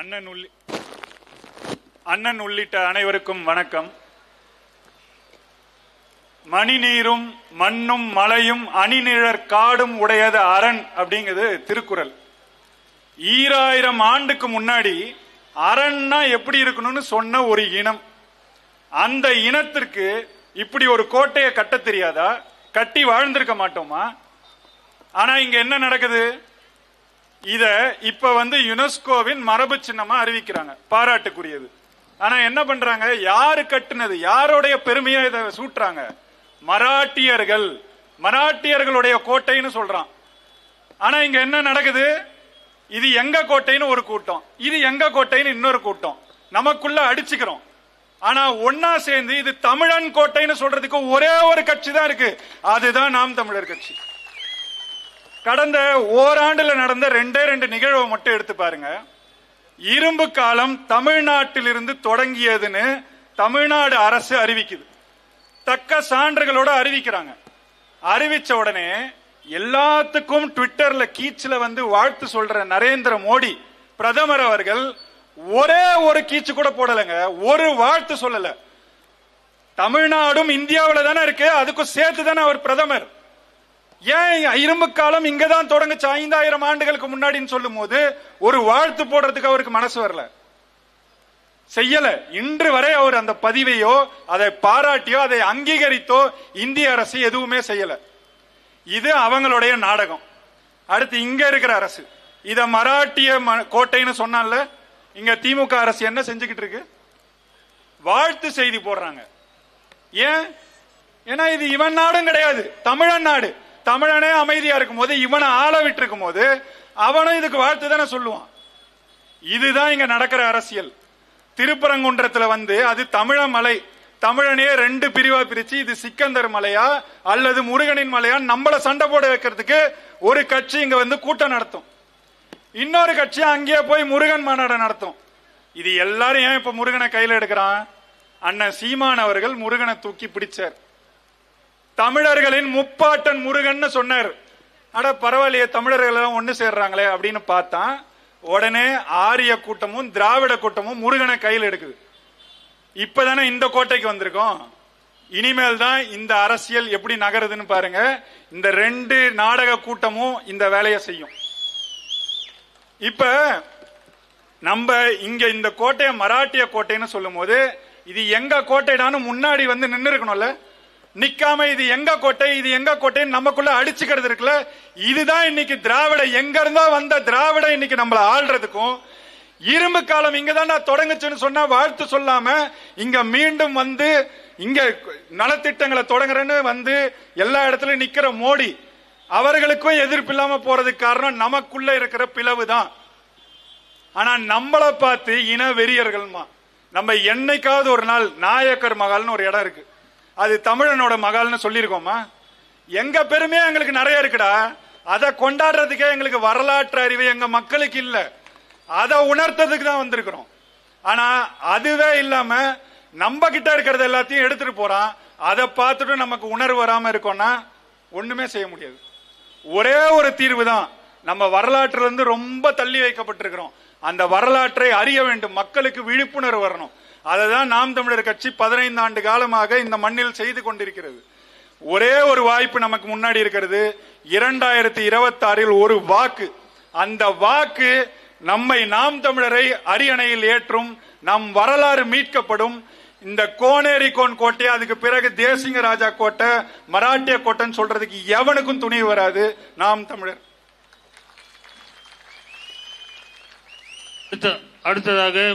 அண்ணன் உள்ளி அண்ணன் உள்ளிட்ட அனைவருக்கும் வணக்கம். மணிநீரும் மண்ணும் மலையும் அணிநிழற் காடும் உடையது அரண் அப்படிங்கிறது திருக்குறள். ஈராயிரம் ஆண்டுக்கு முன்னாடி அரண்னா எப்படி இருக்கணும்னு சொன்ன ஒரு இனம். அந்த இனத்திற்கு இப்படி ஒரு கோட்டையை கட்ட தெரியாதா? கட்டி வாழ்ந்திருக்க மாட்டோமா? ஆனா இங்க என்ன நடக்குது? இத இப்ப வந்து யுனெஸ்கோவின் மரபு சின்னமா அறிவிக்கிறாங்க. பாராட்டுக்குரியது. ஆனா என்ன பண்றாங்க? யாரு கட்டுனது? யாருடைய பெருமையா இதை சூட்டுறாங்க? மராட்டியர்கள். மராட்டியர்களுடைய கோட்டைன்னு சொல்றான். ஆனா இங்க என்ன நடக்குது? இது எங்க கோட்டைன்னு ஒரு கூட்டம். இது எங்க கோட்டைன்னு இன்னொரு கூட்டம். நமக்குள்ள அடிச்சுக்கிறோம். ஆனா ஒன்னா சேர்ந்து இது தமிழன் கோட்டைன்னு சொல்றதுக்கு ஒரே ஒரு கட்சி தான் இருக்கு. அதுதான் நாம் தமிழர் கட்சி. கடந்த ஓராண்டுல நடந்த ரெண்டே ரெண்டு நிகழ்வை மட்டும் எடுத்து பாருங்க. இரும்பு காலம் தமிழ்நாட்டிலிருந்து தொடங்கியதுன்னு தமிழ்நாடு அரசு அறிவிக்குது. தக்க சான்றுகளோட அறிவிக்கிறாங்க. அறிவிச்ச உடனே எல்லாத்துக்கும் ட்விட்டர்ல கீச்சுல வந்து வாழ்த்து சொல்ற நரேந்திர மோடி பிரதமர் அவர்கள் ஒரே ஒரு கீச்சு கூட போடலைங்க. ஒரு வாழ்த்து சொல்லல. தமிழ்நாடும் இந்தியாவில தானே இருக்கு அதுக்கும் சேர்த்து தானே அவர் பிரதமர். ஏன் இரும்பு காலம் இங்கதான் தொடங்குச்சு. ஐந்தாயிரம் ஆண்டுகளுக்கு முன்னாடின்னு சொல்லும் போது ஒரு வாழ்த்து போடுறதுக்கு அவருக்கு மனசு வரல. செய்யல. இன்று வரை அவர் அந்த பதிவையோ அதை பாராட்டியோ அதை அங்கீகரித்தோ இந்திய அரசு எதுவுமே செய்யல. இது அவங்களுடைய நாடகம். அடுத்து இங்க இருக்கிற அரசு. இத மராட்டிய ம- கோட்டைன்னு சொன்னால இங்க திமுக அரசு என்ன செஞ்சுக்கிட்டு இருக்கு? வாழ்த்து செய்தி போடுறாங்க. ஏன்? ஏன்னா இது இவன் நாடும் கிடையாது தமிழன் நாடு. தமிழனே அமைதியா இருக்கும் போது இவனை ஆள விட்டு இருக்கும் போது அவனும் இதுக்கு வாழ்த்து தானே சொல்லுவான். இதுதான் இங்க நடக்கிற அரசியல். திருப்பரங்குன்றத்துல வந்து அது தமிழ மலை. தமிழனே ரெண்டு பிரிவா பிரிச்சு இது சிக்கந்தர் மலையா அல்லது முருகனின் மலையா நம்மள சண்டை போட வைக்கிறதுக்கு ஒரு கட்சி இங்க வந்து கூட்டம் நடத்தும். இன்னொரு கட்சி அங்கேயே போய் முருகன் மாநாடு நடத்தும். இது எல்லாரும் ஏன் இப்ப முருகனை கையில எடுக்கிறான்? அண்ணன் சீமான் அவர்கள் முருகனை தூக்கி பிடிச்சார். தமிழர்களின் முப்பாட்டன் முருகன் சொன்னார். அட பரவாயில்லையே தமிழர்கள் எல்லாம் ஒண்ணு சேர்றாங்களே அப்படின்னு பார்த்தா உடனே ஆரிய கூட்டமும் திராவிட கூட்டமும் முருகனை கையில் எடுக்குது. இப்பதானே இந்த கோட்டைக்கு வந்திருக்கோம். இனிமேல் தான் இந்த அரசியல் எப்படி நகருதுன்னு பாருங்க. இந்த ரெண்டு நாடக கூட்டமும் இந்த வேலையை செய்யும். இப்ப நம்ம இங்க இந்த கோட்டையை மராட்டிய கோட்டைன்னு சொல்லும் போது இது எங்க கோட்டைடான்னு முன்னாடி வந்து நின்று இருக்கணும்ல நிக்காம இது எங்க கோட்டை இது எங்க கோட்டைன்னு நமக்குள்ள அடிச்சுக்கிறது இருக்குல்ல? இதுதான் இன்னைக்கு திராவிட. எங்க இருந்தா வந்த திராவிட இன்னைக்கு நம்மள ஆள்றதுக்கும் இரும்பு காலம் இங்க தான் தொடங்குச்சுன்னு சொன்னா வாழ்த்து சொல்லாம இங்க மீண்டும் வந்து இங்க நலத்திட்டங்களை தொடங்குறேன்னு வந்து எல்லா இடத்துலயும் நிக்கிற மோடி அவர்களுக்கும் எதிர்ப்பு இல்லாம போறதுக்கு காரணம் நமக்குள்ள இருக்கிற பிளவு தான் ஆனா நம்மளை பார்த்து இன வெறியர்கள்மா நம்ம என்னைக்காவது ஒரு நாள் நாயக்கர் மகால்னு ஒரு இடம் இருக்கு. அது தமிழனோட மகால்னு சொல்லியிருக்கோமா எங்க பெருமையா எங்களுக்கு நிறைய இருக்குடா. அதை கொண்டாடுறதுக்கே எங்களுக்கு வரலாற்று அறிவு எங்க மக்களுக்கு இல்ல. அதை உணர்த்ததுக்கு தான் வந்திருக்கிறோம். ஆனா அதுவே இல்லாம நம்ம கிட்ட இருக்கிறது எல்லாத்தையும் எடுத்துட்டு போறான். அதை பார்த்துட்டு நமக்கு உணர்வு வராம இருக்கோம்னா ஒண்ணுமே செய்ய முடியாது. ஒரே ஒரு தீர்வு தான். நம்ம வரலாற்றுல இருந்து ரொம்ப தள்ளி வைக்கப்பட்டிருக்கிறோம். அந்த வரலாற்றை அறிய வேண்டும். மக்களுக்கு விழிப்புணர்வு வரணும். அதுதான் நாம் தமிழர் கட்சி பதினைந்து ஆண்டு காலமாக இந்த மண்ணில் செய்து கொண்டிருக்கிறது. ஒரே ஒரு வாய்ப்பு நமக்கு முன்னாடி இருக்கிறது. இரண்டாயிரத்தி இருபத்தி ஆறில் ஒரு வாக்கு. அந்த வாக்கு நம்மை நாம் தமிழரை அரியணையில் ஏற்றும் நம் வரலாறு மீட்கப்படும். இந்த கோனேரி கோன் கோட்டை அதுக்கு பிறகு தேசிங்க ராஜா கோட்டை மராட்டிய கோட்டைன்னு சொல்றதுக்கு எவனுக்கும் துணிவு வராது. நாம் தமிழர். அடுத்ததாக